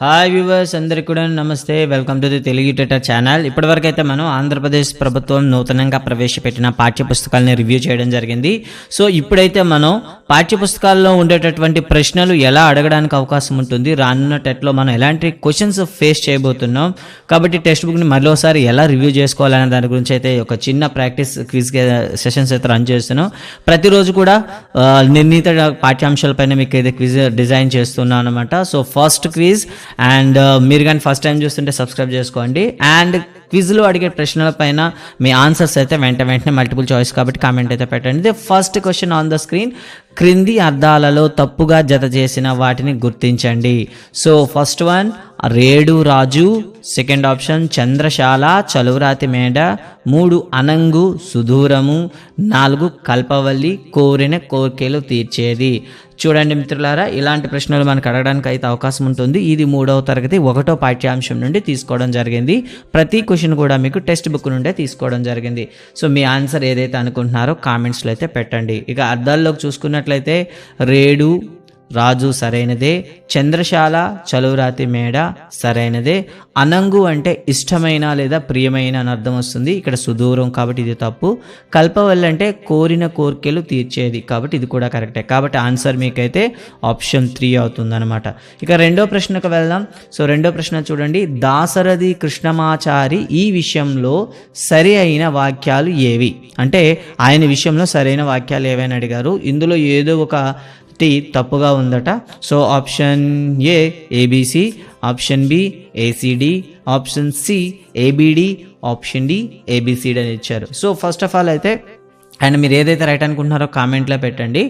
Hi viewers అందరికీ కూడా నమస్తే. వెల్కమ్ టు ది తెలుగు టెటర్ ఛానల్ ఇప్పటివరకు అయితే మనం ఆంధ్రప్రదేశ్ ప్రభుత్వం నూతనంగా ప్రవేశపెట్టిన పాఠ్యపుస్తకాలని రివ్యూ చేయడం జరిగింది. సో ఇప్పుడైతే మనం పాఠ్య పుస్తకాల్లో ఉండేటటువంటి ప్రశ్నలు ఎలా అడగడానికి అవకాశం ఉంటుంది రానున్న టెట్లో మనం ఎలాంటి క్వశ్చన్స్ ఫేస్ చేయబోతున్నాం కాబట్టి టెక్స్ట్ బుక్ని మరోసారి ఎలా రివ్యూ చేసుకోవాలనే దాని గురించి అయితే ఒక చిన్న ప్రాక్టీస్ క్విజ్ సెషన్స్ అయితే రన్ చేస్తున్నాం. ప్రతిరోజు కూడా నిర్ణీత పాఠ్యాంశాలపైన మీకు అయితే క్విజ్ డిజైన్ చేస్తున్నాం అనమాట so first quiz and uh, మీరు కానీ ఫస్ట్ టైం చూస్తుంటే సబ్స్క్రైబ్ చేసుకోండి. అండ్ క్విజ్లో అడిగే ప్రశ్నల పైన మీ ఆన్సర్స్ అయితే వెంట వెంటనే మల్టిపుల్ చాయిస్ కాబట్టి కామెంట్ అయితే పెట్టండి. First question on the screen క్రింది అర్థాలలో తప్పుగా జత చేసిన వాటిని గుర్తించండి. సో ఫస్ట్ వన్ రేడు రాజు సెకండ్ ఆప్షన్ చంద్రశాల చలువరాతి మేడ మూడు అనంగు సుదూరము నాలుగు కల్పవల్లి కోరిన కోరికలు తీర్చేది. చూడండి మిత్రులారా ఇలాంటి ప్రశ్నలు మనకు అడగడానికి అయితే అవకాశం ఉంటుంది. ఇది మూడవ తరగతి ఒకటో పాఠ్యాంశం నుండి తీసుకోవడం జరిగింది. ప్రతి క్వశ్చన్ కూడా మీకు టెక్స్ట్ బుక్ నుండే తీసుకోవడం జరిగింది. సో మీ ఆన్సర్ ఏదైతే అనుకుంటున్నారో కామెంట్స్లో అయితే పెట్టండి. ఇక అర్థాల్లోకి చూసుకున్నట్లయితే రేడు రాజు సరైనదే చంద్రశాల చలువరాతి మేడ సరైనదే. అనంగు అంటే ఇష్టమైన లేదా ప్రియమైన అని అర్థం వస్తుంది. ఇక్కడ సుదూరం కాబట్టి ఇది తప్పు. కల్పవల్లి అంటే కోరిన కోరికలు తీర్చేది కాబట్టి ఇది కూడా కరెక్టే. కాబట్టి ఆన్సర్ మీకైతే ఆప్షన్ త్రీ అవుతుందన్నమాట. ఇక రెండో ప్రశ్నకు వెళ్దాం. సో రెండో ప్రశ్న చూడండి. దాసరథి కృష్ణమాచారి ఈ విషయంలో సరి అయిన వాక్యాలు ఏవి? అంటే ఆయన విషయంలో సరైన వాక్యాలు ఏవైనా అడిగారు. ఇందులో ఏదో ఒక టి తప్పుగా ఉందట. So option A ABC option B ACD option C ABD option D ABCD అని ఇచ్చారు. సో ఫస్ట్ ఆఫ్ ఆల్ అయితే అండ్ మీరు ఏదైతే రైట్ అనుకుంటున్నారో కామెంట్లో పెట్టండి.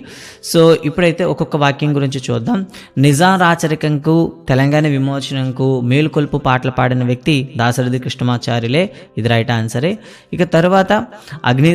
సో ఇప్పుడైతే ఒక్కొక్క వాక్యం గురించి చూద్దాం. నిజాం రాచరికంకు తెలంగాణ విమోచనంకు మేలుకొల్పు పాటలు పాడిన వ్యక్తి దాసరథి కృష్ణమాచార్యులే. ఇది రైట్ ఆన్సరే. ఇక తర్వాత అగ్ని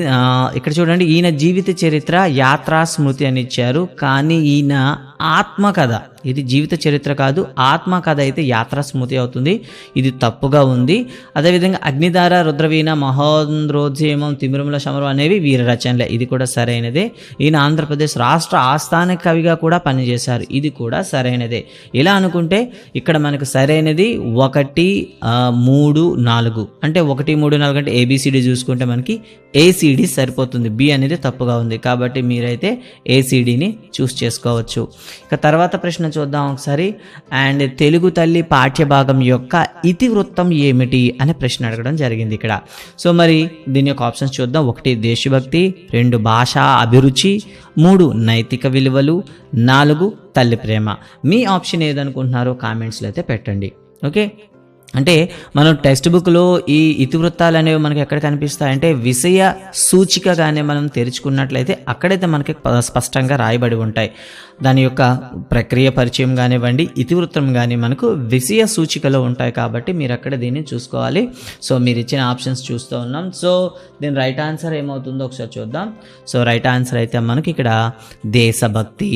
ఇక్కడ చూడండి ఈయన జీవిత చరిత్ర యాత్రా స్మృతి అని ఇచ్చారు. కానీ ఈయన ఆత్మకథ. ఇది జీవిత చరిత్ర కాదు ఆత్మకథ అయితే యాత్రా స్మృతి అవుతుంది. ఇది తప్పుగా ఉంది. అదేవిధంగా అగ్నిధార రుద్రవీణ మహోంద్రోద్యమం తిమిరుమల సమరం అనేవి వీర రచనలే. ఇది కూడా సరైనదే. ఈయన ఆంధ్రప్రదేశ్ రాష్ట్ర ఆస్థాన కవిగా కూడా పనిచేశారు. ఇది కూడా సరైనదే. ఇలా అనుకుంటే ఇక్కడ మనకు సరైనది ఒకటి మూడు నాలుగు. అంటే ఒకటి మూడు నాలుగు అంటే ఏబిసిడి చూసుకుంటే మనకి ఏసీడి సరిపోతుంది. బి అనేది తప్పుగా ఉంది. కాబట్టి మీరైతే ఏసీడీని చూస్ చేసుకోవచ్చు. ఇక తర్వాత ప్రశ్న చూద్దాం ఒకసారి. అండ్ తెలుగు తల్లి పాఠ్యభాగం యొక్క ఇతివృత్తం ఏమిటి అనే ప్రశ్న అడగడం జరిగింది ఇక్కడ. సో మరి దీని యొక్క ఆప్షన్స్ చూద్దాం. ఒకటి దేశభక్తి రెండు భాషా అభిరుచి మూడు నైతిక విలువలు నాలుగు తల్లి ప్రేమ. మీ ఆప్షన్ ఏదనుకుంటున్నారో కామెంట్స్లో అయితే పెట్టండి. ఓకే? అంటే మనం టెక్స్ట్ బుక్లో ఈ ఇతివృత్తాలు అనేవి మనకి ఎక్కడ కనిపిస్తాయంటే విషయ సూచికగానే మనం తెరుచుకున్నట్లయితే అక్కడైతే మనకి స్పష్టంగా రాయబడి ఉంటాయి. దాని యొక్క ప్రక్రియ పరిచయం కానివ్వండి ఇతివృత్తం కానీ మనకు విషయ సూచికలో ఉంటాయి కాబట్టి మీరు అక్కడ దీన్ని చూసుకోవాలి. సో మీరు ఇచ్చిన ఆప్షన్స్ చూస్తూ ఉన్నాం. సో దీని రైట్ ఆన్సర్ ఏమవుతుందో ఒకసారి చూద్దాం. సో రైట్ ఆన్సర్ అయితే మనకి ఇక్కడ దేశభక్తి.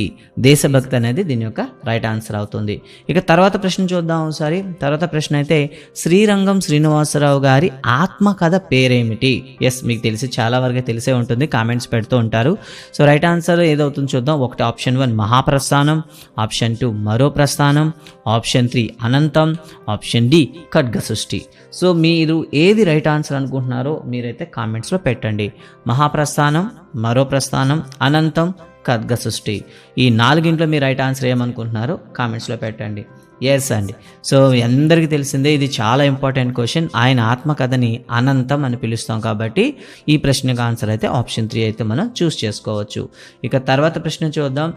దేశభక్తి అనేది దీని యొక్క రైట్ ఆన్సర్ అవుతుంది. ఇక తర్వాత ప్రశ్న చూద్దాం ఒకసారి. తర్వాత ప్రశ్న అయితే శ్రీరంగం శ్రీనివాసరావు గారి ఆత్మకథ పేరేమిటి? ఎస్ మీకు తెలిసి చాలా వరకు తెలిసే ఉంటుంది. కామెంట్స్ పెడుతూ ఉంటారు. సో రైట్ ఆన్సర్ ఏదవుతుందో చూద్దాం. ఒకటి ఆప్షన్ వన్ మహా మహాప్రస్థానం ఆప్షన్ టూ మరో ప్రస్థానం ఆప్షన్ త్రీ అనంతం ఆప్షన్ డి ఖడ్గ సృష్టి. సో మీరు ఏది రైట్ ఆన్సర్ అనుకుంటున్నారో మీరైతే కామెంట్స్లో పెట్టండి. మహాప్రస్థానం మరో ప్రస్థానం అనంతం ఖడ్గ సృష్టి. ఈ నాలుగింట్లో మీరు రైట్ ఆన్సర్ ఏమనుకుంటున్నారో కామెంట్స్లో పెట్టండి. ఎస్ అండి. సో అందరికీ తెలిసిందే ఇది చాలా ఇంపార్టెంట్ క్వశ్చన్. ఆయన ఆత్మకథని అనంతం అని పిలుస్తాం కాబట్టి ఈ ప్రశ్నకు ఆన్సర్ అయితే ఆప్షన్ త్రీ అయితే మనం చూస్ చేసుకోవచ్చు. ఇక తర్వాత ప్రశ్న చూద్దాం.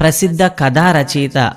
ప్రసిద్ధ కథా రచయిత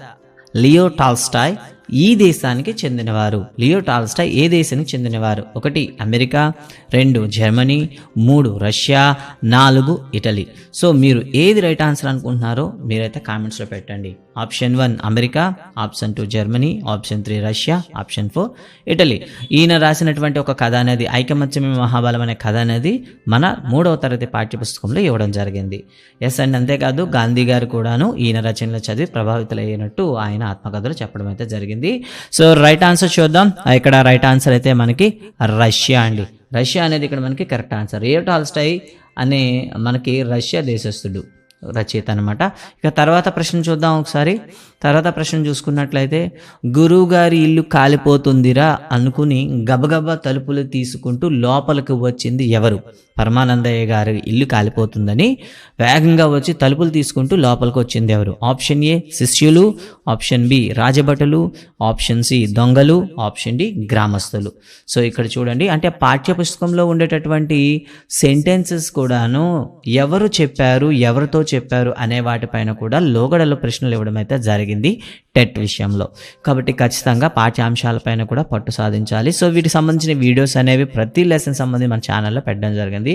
లియో టాల్స్టాయ్ ఈ దేశానికి చెందినవారు. లియో టాల్స్టాయ్ ఏ దేశానికి చెందినవారు? ఒకటి అమెరికా. రెండు జర్మనీ. మూడు రష్యా. నాలుగు ఇటలీ. సో మీరు ఏది రైట్ ఆన్సర్ అనుకుంటున్నారో మీరైతే కామెంట్స్లో పెట్టండి. Option one America option two Germany option three Russia option four Italy. ఈయన రాసినటువంటి ఒక కథ అనేది ఐకమత్యమే మహాబలం అనే కథ అనేది మన మూడవ తరగతి పాఠ్యపుస్తకంలో ఇవ్వడం జరిగింది. ఎస్ అండ్ అంతేకాదు గాంధీ గారు కూడాను ఈయన రచనలు చదివి ప్రభావితులయ్యినట్టు ఆయన ఆత్మకథలు చెప్పడం అయితే జరిగింది. సో రైట్ ఆన్సర్ చూద్దాం. ఇక్కడ రైట్ ఆన్సర్ అయితే మనకి రష్యా అండి. రష్యా అనేది ఇక్కడ మనకి కరెక్ట్ ఆన్సర్. ఏ టాల్స్టై అనే మనకి రష్యా దేశస్థుడు. రచయిత అనమాట ఇక తర్వాత ప్రశ్న చూద్దాం ఒకసారి. తర్వాత ప్రశ్న చూసుకున్నట్లయితే గురువు గారి ఇల్లు కాలిపోతుందిరా అనుకుని గబగబా తలుపులు తీసుకుంటూ లోపలికి వచ్చింది ఎవరు? పరమానందయ్య గారి ఇల్లు కాలిపోతుందని వేగంగా వచ్చి తలుపులు తీసుకుంటూ లోపలికి వచ్చింది ఎవరు? ఆప్షన్ ఏ శిష్యులు ఆప్షన్ బి రాజభటులు ఆప్షన్ సి దొంగలు ఆప్షన్ డి గ్రామస్తులు. సో ఇక్కడ చూడండి అంటే పాఠ్యపుస్తకంలో ఉండేటటువంటి సెంటెన్సెస్ కూడాను ఎవరు చెప్పారు ఎవరితో చెప్పారు అనే వాటిపైన కూడా లోగడలో ప్రశ్నలు ఇవ్వడం అయితే జరిగింది. టెట్ విషయంలో. కాబట్టి ఖచ్చితంగా పాఠ్యాంశాలపైన కూడా పట్టు సాధించాలి. సో వీటికి సంబంధించిన వీడియోస్ అనేవి ప్రతి లెసన్ సంబంధించి మన ఛానల్లో పెట్టడం జరిగింది.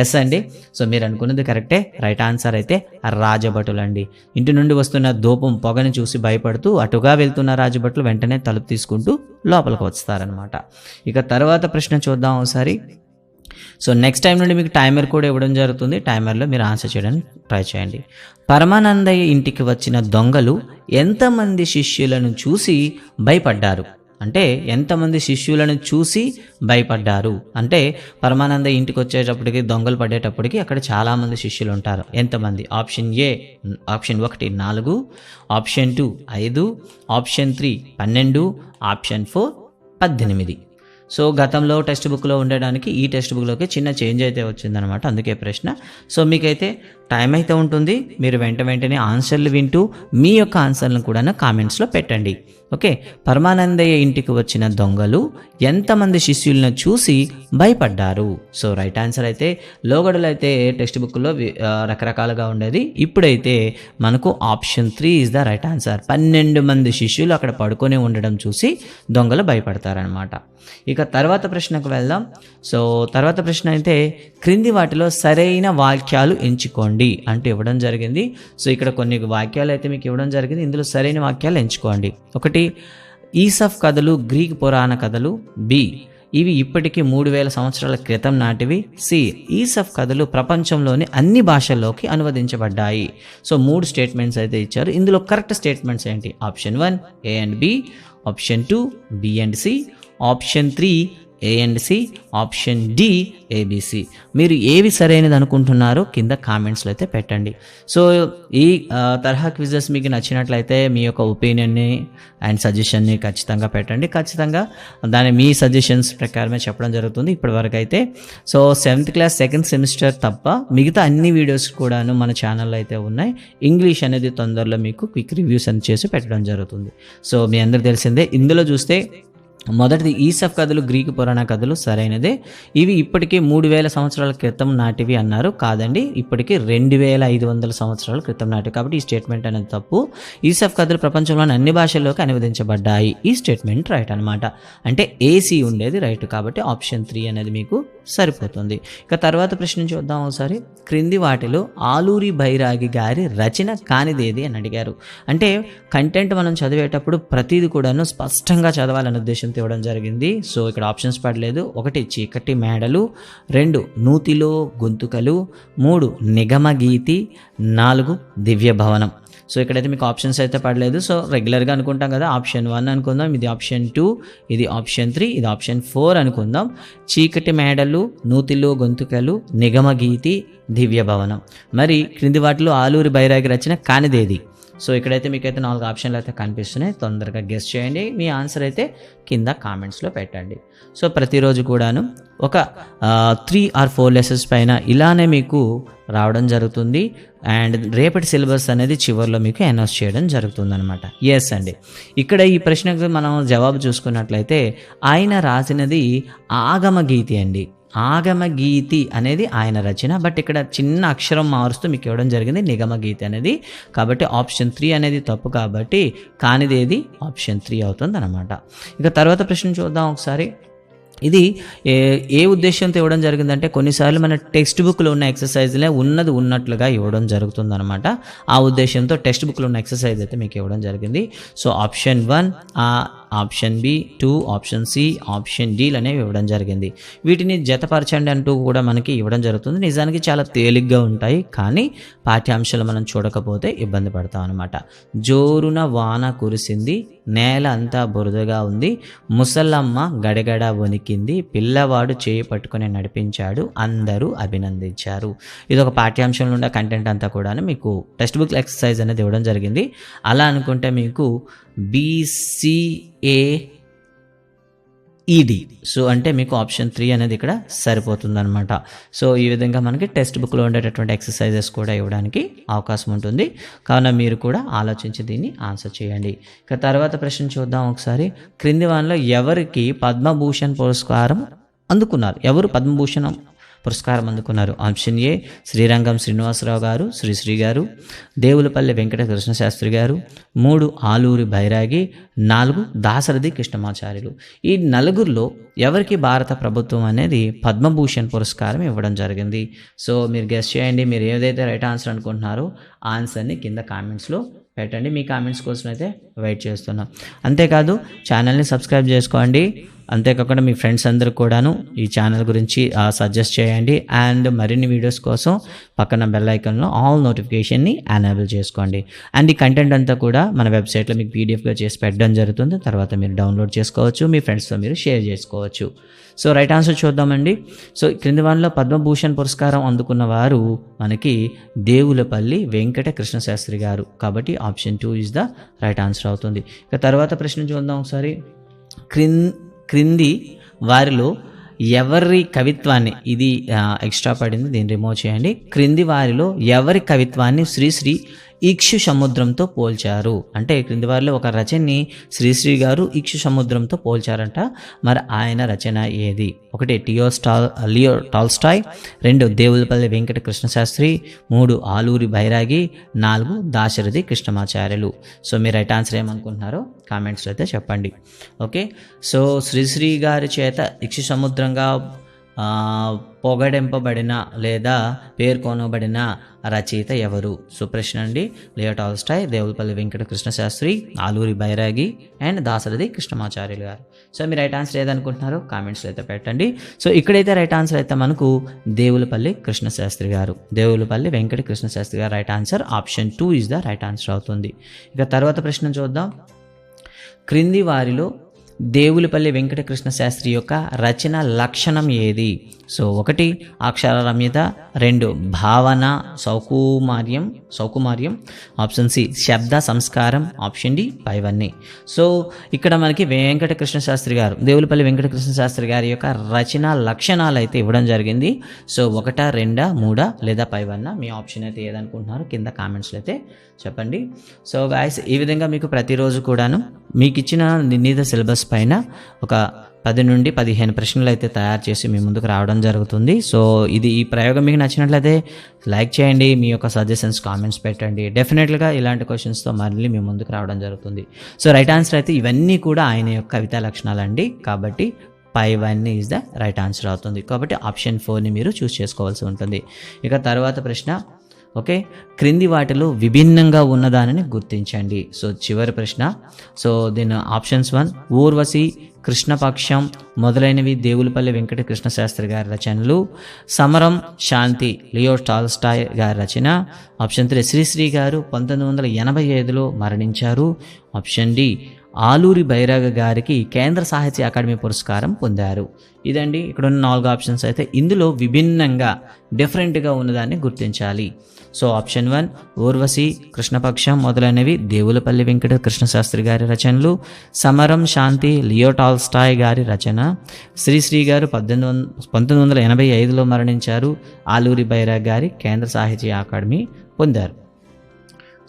ఎస్ అండి. సో మీరు అనుకున్నది కరెక్టే రైట్ ఆన్సర్ అయితే రాజభటులు అండి ఇంటి నుండి వస్తున్న ధూపం పొగని చూసి భయపడుతూ అటుగా వెళ్తున్న రాజభటులు వెంటనే తలుపు తీసుకుంటూ లోపలికి వస్తారనమాట ఇక తర్వాత ప్రశ్న చూద్దాం ఒకసారి. సో నెక్స్ట్ టైం నుండి మీకు టైమర్ కూడా ఇవ్వడం జరుగుతుంది. టైమర్లో మీరు ఆన్సర్ చేయడానికి ట్రై చేయండి. పరమానందయ్య ఇంటికి వచ్చిన దొంగలు ఎంతమంది శిష్యులను చూసి భయపడ్డారు? అంటే ఎంతమంది శిష్యులను చూసి భయపడ్డారు? అంటే పరమానంద ఇంటికి వచ్చేటప్పటికి దొంగలు పడేటప్పటికి అక్కడ చాలామంది శిష్యులు ఉంటారు. ఎంతమంది? ఆప్షన్ ఏ ఆప్షన్ ఒకటి నాలుగు. ఆప్షన్ టూ ఐదు. ఆప్షన్ త్రీ పన్నెండు. ఆప్షన్ ఫోర్ పద్దెనిమిది. సో గతంలో టెక్స్ట్ బుక్లో ఉండడానికి ఈ టెక్స్ట్ బుక్లోకి చిన్న చేంజ్ అయితే వచ్చిందనమాట అందుకే ప్రశ్న. సో మీకైతే టైం అయితే ఉంటుంది. మీరు వెంట వెంటనే ఆన్సర్లు వింటూ మీ యొక్క ఆన్సర్లను కూడా కామెంట్స్లో పెట్టండి. ఓకే? పరమానందయ్య ఇంటికి వచ్చిన దొంగలు ఎంతమంది శిష్యులను చూసి భయపడ్డారు? సో రైట్ ఆన్సర్ అయితే లోగడలు అయితే టెక్స్ట్ బుక్లో రకరకాలుగా ఉండేది. ఇప్పుడైతే మనకు option three is the right answer. పన్నెండు మంది శిష్యులు అక్కడ పడుకొని ఉండడం చూసి దొంగలు భయపడతారనమాట ఇక తర్వాత ప్రశ్నకు వెళ్దాం. సో తర్వాత ప్రశ్న అయితే క్రింది వాటిలో సరైన వాక్యాలు ఎంచుకోండి అంటూ ఇవ్వడం జరిగింది. సో ఇక్కడ కొన్ని వాక్యాలు అయితే మీకు ఇవ్వడం జరిగింది. ఇందులో సరైన వాక్యాలు ఎంచుకోండి. ఒకటి ఈసఫ్ కథలు గ్రీక్ పురాణ కథలు. బి ఇవి ఇప్పటికీ మూడు వేల సంవత్సరాల క్రితం నాటివి. సి ఈసఫ్ కథలు ప్రపంచంలోని అన్ని భాషల్లోకి అనువదించబడ్డాయి. సో మూడు స్టేట్మెంట్స్ అయితే ఇచ్చారు. ఇందులో కరెక్ట్ స్టేట్మెంట్స్ ఏంటి? Option one A and B. Option two B and C. Option three A and C option D ABC మీరు ఏవి సరైనది అనుకుంటున్నారో కింద కామెంట్స్లో అయితే పెట్టండి. సో ఈ తరహా క్విజెస్ మీకు నచ్చినట్లయితే మీ యొక్క ఒపీనియన్ని అండ్ సజెషన్ని ఖచ్చితంగా పెట్టండి. ఖచ్చితంగా దాని మీ సజెషన్స్ ప్రకారమే చెప్పడం జరుగుతుంది ఇప్పటి వరకు అయితే so seventh class second semester తప్ప మిగతా అన్ని వీడియోస్ కూడాను మన ఛానల్లో అయితే ఉన్నాయి. ఇంగ్లీష్ అనేది తొందరలో మీకు క్విక్ రివ్యూస్ అని చేసి పెట్టడం జరుగుతుంది. సో మీ అందరికి తెలిసిందే. ఇందులో చూస్తే మొదటిది ఈసఫ్ కథలు గ్రీకు పురాణ కథలు సరైనదే. ఇవి ఇప్పటికే మూడు వేల సంవత్సరాల క్రితం నాటివి అన్నారు. కాదండి ఇప్పటికీ రెండు వేల ఐదు వందల సంవత్సరాల క్రితం నాటివి. కాబట్టి ఈ స్టేట్మెంట్ అనేది తప్పు. ఈసఫ్ కథలు ప్రపంచంలోని అన్ని భాషల్లోకి అనువదించబడ్డాయి. ఈ స్టేట్మెంట్ రైట్ అనమాట అంటే ఏసీ ఉండేది రైట్. కాబట్టి ఆప్షన్ త్రీ అనేది మీకు సరిపోతుంది. ఇక తర్వాత ప్రశ్న చూద్దాం ఒకసారి. క్రింది వాటిలో ఆలూరి బైరాగి గారి రచన కానిదేది అని అడిగారు. అంటే కంటెంట్ మనం చదివేటప్పుడు ప్రతిది కూడాను స్పష్టంగా చదవాలనే ఉద్దేశం తేవడం జరిగింది. సో ఇక్కడ ఆప్షన్స్ పడలేదు. ఒకటి చీకటి మేడలు రెండు నూతిలో గొంతుకలు మూడు నిగమగీతి నాలుగు దివ్య భవనం. సో ఇక్కడైతే మీకు ఆప్షన్స్ అయితే పడలేదు. సో రెగ్యులర్గా అనుకుంటాం కదా ఆప్షన్ వన్ అనుకుందాం ఇది ఆప్షన్ టూ ఇది ఆప్షన్ త్రీ ఇది ఆప్షన్ ఫోర్ అనుకుందాం. చీకటి మేడలు నూతిలో గొంతుకలు నిగమగీతి దివ్య భవనం. మరి క్రింది వాటిలో ఆలూరి బైరాగి రచన కానిదేది? సో ఇక్కడైతే మీకైతే నాలుగు ఆప్షన్లు అయితే కనిపిస్తున్నాయి. తొందరగా గెస్ చేయండి. మీ ఆన్సర్ అయితే కింద కామెంట్స్లో పెట్టండి. సో ప్రతిరోజు కూడాను ఒక త్రీ ఆర్ ఫోర్ లెసన్స్ పైన ఇలానే మీకు రావడం జరుగుతుంది. అండ్ రేపటి సిలబస్ అనేది చివరిలో మీకు అనౌన్స్ చేయడం జరుగుతుంది అనమాట ఎస్ అండి. ఇక్కడ ఈ ప్రశ్నకు మనం జవాబు చూసుకున్నట్లయితే ఆయన రాసినది ఆగమ గీతి అండి. ఆగమ గీతి అనేది ఆయన రచన. బట్ ఇక్కడ చిన్న అక్షరం మారుస్తూ మీకు ఇవ్వడం జరిగింది. నిగమ గీతి అనేది. కాబట్టి ఆప్షన్ త్రీ అనేది తప్పు కాబట్టి కానిదేది ఆప్షన్ త్రీ అవుతుంది అనమాట ఇక తర్వాత ప్రశ్న చూద్దాం ఒకసారి. ఇది ఏ ఏ ఉద్దేశంతో ఇవ్వడం జరిగిందంటే కొన్నిసార్లు మన టెక్స్ట్ బుక్లో ఉన్న ఎక్సర్సైజ్లే ఉన్నది ఉన్నట్లుగా ఇవ్వడం జరుగుతుందన్నమాట. ఆ ఉద్దేశంతో టెక్స్ట్ బుక్లో ఉన్న ఎక్సర్సైజ్ అయితే మీకు ఇవ్వడం జరిగింది. So option one option B two option C option deal అనేవి ఇవ్వడం జరిగింది. వీటిని జతపరచండి అంటూ కూడా మనకి ఇవ్వడం జరుగుతుంది. నిజానికి చాలా తేలిగ్గా ఉంటాయి కానీ పాఠ్యాంశాలు మనం చూడకపోతే ఇబ్బంది పడతాం అనమాట జోరున వాన కురిసింది నేల అంతా బురదగా ఉంది ముసలమ్మ గడగడ వణికింది పిల్లవాడు చేయి పట్టుకుని నడిపించాడు అందరూ అభినందించారు. ఇది ఒక పాఠ్యాంశంలో ఉన్న కంటెంట్ అంతా కూడా మీకు టెక్స్ట్ బుక్ ఎక్సర్సైజ్ అనేది ఇవ్వడం జరిగింది. అలా అనుకుంటే మీకు బీసీ ఏ ఈడి సో అంటే మీకు ఆప్షన్ త్రీ అనేది ఇక్కడ సరిపోతుందనమాట సో ఈ విధంగా మనకి టెక్స్ట్ బుక్లో ఉండేటటువంటి ఎక్సర్సైజెస్ కూడా ఇవ్వడానికి అవకాశం ఉంటుంది. కావున మీరు కూడా ఆలోచించి దీన్ని ఆన్సర్ చేయండి. ఇక తర్వాత ప్రశ్న చూద్దాం ఒకసారి. క్రింది వానలో ఎవరికి పద్మభూషణ్ పురస్కారం అందుకున్నారు? ఎవరు పద్మభూషణం పురస్కారం అందుకున్నారు. ఆప్షన్ ఏ శ్రీరంగం శ్రీనివాసరావు గారు శ్రీశ్రీ గారు. దేవులపల్లి వెంకట కృష్ణశాస్త్రి గారు. మూడు ఆలూరి బైరాగి. నాలుగు దాసరథి కృష్ణమాచార్యులు. ఈ నలుగురిలో ఎవరికి భారత ప్రభుత్వం అనేది పద్మభూషణ్ పురస్కారం ఇవ్వడం జరిగింది? సో మీరు గెస్ట్ చేయండి. మీరు ఏదైతే రైట్ ఆన్సర్ అనుకుంటున్నారో ఆన్సర్ని కింద కామెంట్స్లో పెట్టండి. మీ కామెంట్స్ కోసం అయితే వెయిట్ చేస్తున్నాం. అంతేకాదు ఛానల్ని సబ్స్క్రైబ్ చేసుకోండి. అంతేకాకుండా మీ ఫ్రెండ్స్ అందరూ కూడాను ఈ ఛానల్ గురించి సజెస్ట్ చేయండి. అండ్ మరిన్ని వీడియోస్ కోసం పక్కన బెల్ ఐకన్లో ఆల్ నోటిఫికేషన్ని ఎనేబుల్ చేసుకోండి. అండ్ ఈ కంటెంట్ అంతా కూడా మన వెబ్సైట్లో మీకు పీడిఎఫ్గా చేసి పెట్టడం జరుగుతుంది. తర్వాత మీరు డౌన్లోడ్ చేసుకోవచ్చు మీ ఫ్రెండ్స్తో మీరు షేర్ చేసుకోవచ్చు. సో రైట్ ఆన్సర్ చూద్దామండి. సో క్రింది వారిలో పద్మభూషణ్ పురస్కారం అందుకున్న వారు మనకి దేవులపల్లి వెంకట కృష్ణశాస్త్రి గారు. కాబట్టి option two is the right answer అవుతుంది. ఇక తర్వాత ప్రశ్న చూద్దాం ఒకసారి. క్రిన్ క్రింది వారిలో ఎవరి కవిత్వాన్ని ఇది ఎక్స్ట్రా పడింది దీన్ని రిమూవ్ చేయండి. క్రింది వారిలో ఎవరి కవిత్వాన్ని శ్రీశ్రీ ఇక్షు సముద్రంతో పోల్చారు. అంటే క్రింది వారిలో ఒక రచనని శ్రీశ్రీ గారు ఇక్షు సముద్రంతో పోల్చారంట. మరి ఆయన రచన ఏది? ఒకటి టియో స్టాల్ లియో టాల్స్టాయ్. రెండు దేవులపల్లి వెంకట కృష్ణశాస్త్రి మూడు ఆలూరి బైరాగి. నాలుగు దాశరథి కృష్ణమాచార్యులు. సో మీరు రైట్ ఆన్సర్ ఏమనుకుంటున్నారో కామెంట్స్లో అయితే చెప్పండి. ఓకే? సో శ్రీశ్రీ గారి చేత ఇక్షు సముద్రంగా పొగడింపబడిన లేదా పేర్కొనబడిన రచయిత ఎవరు? సుప్రశ్న అండి. Leo Tolstoy Devulapalli Venkata Krishnasastri Aluri Bairagi and Dasarathi Krishnamacharyulu గారు. సో మీరు రైట్ ఆన్సర్ ఏదనుకుంటున్నారో కామెంట్స్లో అయితే పెట్టండి. సో ఇక్కడైతే రైట్ ఆన్సర్ అయితే మనకు దేవులపల్లి కృష్ణశాస్త్రి గారు. Devulapalli Venkata Krishnasastri garu right answer. Option two is the right answer అవుతుంది. ఇక తర్వాత ప్రశ్న చూద్దాం. క్రింది వారిలో దేవులపల్లి వెంకటకృష్ణ శాస్త్రి యొక్క రచన లక్షణం ఏది? సో ఒకటి అక్షర రమ్యత రెండు భావన సౌకుమార్యం సౌకుమార్యం. ఆప్షన్ సి శబ్ద సంస్కారం. ఆప్షన్ డి పైవన్నీ. సో ఇక్కడ మనకి వెంకటకృష్ణ శాస్త్రి గారు దేవులపల్లి వెంకటకృష్ణ శాస్త్రి గారి యొక్క రచన లక్షణాలు అయితే ఇవ్వడం జరిగింది. సో ఒకట రెండా మూడా లేదా పైవన్న? మీ ఆప్షన్ అయితే ఏదనుకుంటున్నారు కింద కామెంట్స్లో అయితే చెప్పండి. సో గాయస్ ఈ విధంగా మీకు ప్రతిరోజు కూడాను మీకు ఇచ్చిన నిర్ణీత సిలబస్ పైన ఒక పది నుండి పదిహేను ప్రశ్నలు అయితే తయారు చేసి మీ ముందుకు రావడం జరుగుతుంది. సో ఇది ఈ ప్రయోగం మీకు నచ్చినట్లయితే లైక్ చేయండి మీ యొక్క సజెషన్స్ కామెంట్స్ పెట్టండి. డెఫినెట్గా ఇలాంటి క్వశ్చన్స్తో మళ్ళీ మీ ముందుకు రావడం జరుగుతుంది. సో రైట్ ఆన్సర్ అయితే ఇవన్నీ కూడా ఆయన యొక్క కవితా లక్షణాలు అండి కాబట్టి పై one is the right answer అవుతుంది. కాబట్టి ఆప్షన్ ఫోర్ని మీరు చూస్ చేసుకోవాల్సి ఉంటుంది. ఇక తర్వాత ప్రశ్న ఓకే? క్రింది వాటిలో విభిన్నంగా ఉన్నదానిని గుర్తించండి. సో చివరి ప్రశ్న. సో దీని ఆప్షన్స్ వన్ ఊర్వశి కృష్ణపక్షం మొదలైనవి దేవులపల్లి వెంకట శాస్త్రి గారి రచనలు. సమరం శాంతి లియో టాల్స్టాయ్ గారి రచన. ఆప్షన్ త్రీ శ్రీశ్రీ గారు పంతొమ్మిది వందల ఎనభై ఐదులో మరణించారు. ఆప్షన్ డి ఆలూరి బైరాగ గారికి కేంద్ర సాహిత్య అకాడమీ పురస్కారం పొందారు. ఇదండి ఇక్కడ ఉన్న నాలుగు ఆప్షన్స్ అయితే ఇందులో విభిన్నంగా డిఫరెంట్గా ఉన్నదాన్ని గుర్తించాలి. సో ఆప్షన్ వన్ ఊర్వశి కృష్ణపక్షం మొదలైనవి దేవులపల్లి వెంకట కృష్ణశాస్త్రి గారి రచనలు సమరం శాంతి లియోటాల్స్టాయ్ గారి రచన శ్రీశ్రీ గారు పద్దెనిమిది వంద పంతొమ్మిది వందల ఎనభై ఐదులో మరణించారు ఆలూరి బైరాగ్ గారి కేంద్ర సాహిత్య అకాడమీ పొందారు.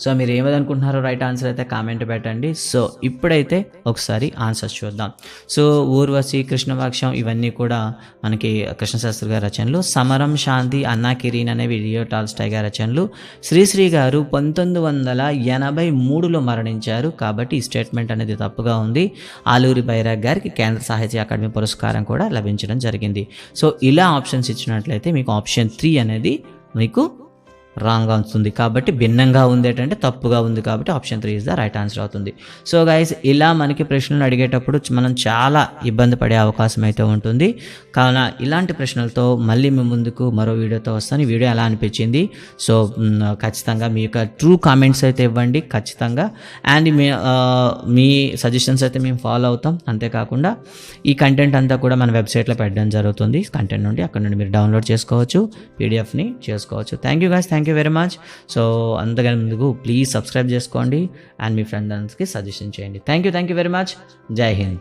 సో మీరు ఏమనుకుంటున్నారో రైట్ ఆన్సర్ అయితే కామెంట్ పెట్టండి. సో ఇప్పుడైతే ఒకసారి ఆన్సర్స్ చూద్దాం. సో ఊర్వశి కృష్ణవాక్షం ఇవన్నీ కూడా మనకి కృష్ణశాస్త్రి గారి రచనలు. సమరం శాంతి అన్నా కిరీన్ అనేవి రియో టాల్స్టాయ్ గారి రచనలు. శ్రీశ్రీ గారు పంతొమ్మిది వందల ఎనభై మూడులో మరణించారు. కాబట్టి ఈ స్టేట్మెంట్ అనేది తప్పుగా ఉంది. ఆలూరి బైరాగ్ గారికి కేంద్ర సాహిత్య అకాడమీ పురస్కారం కూడా లభించడం జరిగింది. సో ఇలా ఆప్షన్స్ ఇచ్చినట్లయితే మీకు ఆప్షన్ త్రీ అనేది మీకు రాంగ్గా వస్తుంది కాబట్టి భిన్నంగా ఉంది ఏంటంటే తప్పుగా ఉంది కాబట్టి option three is the right answer అవుతుంది. సో గైస్ ఇలా మనకి ప్రశ్నలు అడిగేటప్పుడు మనం చాలా ఇబ్బంది పడే అవకాశం అయితే ఉంటుంది. కావున ఇలాంటి ప్రశ్నలతో మళ్ళీ మీ ముందుకు మరో వీడియోతో వస్తాను. ఈ వీడియో ఎలా అనిపించింది? సో ఖచ్చితంగా మీ యొక్క ట్రూ కామెంట్స్ అయితే ఇవ్వండి. ఖచ్చితంగా. అండ్ మీ మీ సజెషన్స్ అయితే మేము ఫాలో అవుతాం. అంతేకాకుండా ఈ కంటెంట్ అంతా కూడా మన వెబ్సైట్లో పెట్టడం జరుగుతుంది. కంటెంట్ నుండి అక్కడ నుండి మీరు డౌన్లోడ్ చేసుకోవచ్చు. పీడిఎఫ్ని చేసుకోవచ్చు. Thank you guys thank thank you very much. So అందుకని ముందుకు ప్లీజ్ సబ్స్క్రైబ్ చేసుకోండి. అండ్ మీ ఫ్రెండ్స్కి సజెషన్ చేయండి. Thank you thank you very much Jai Hind.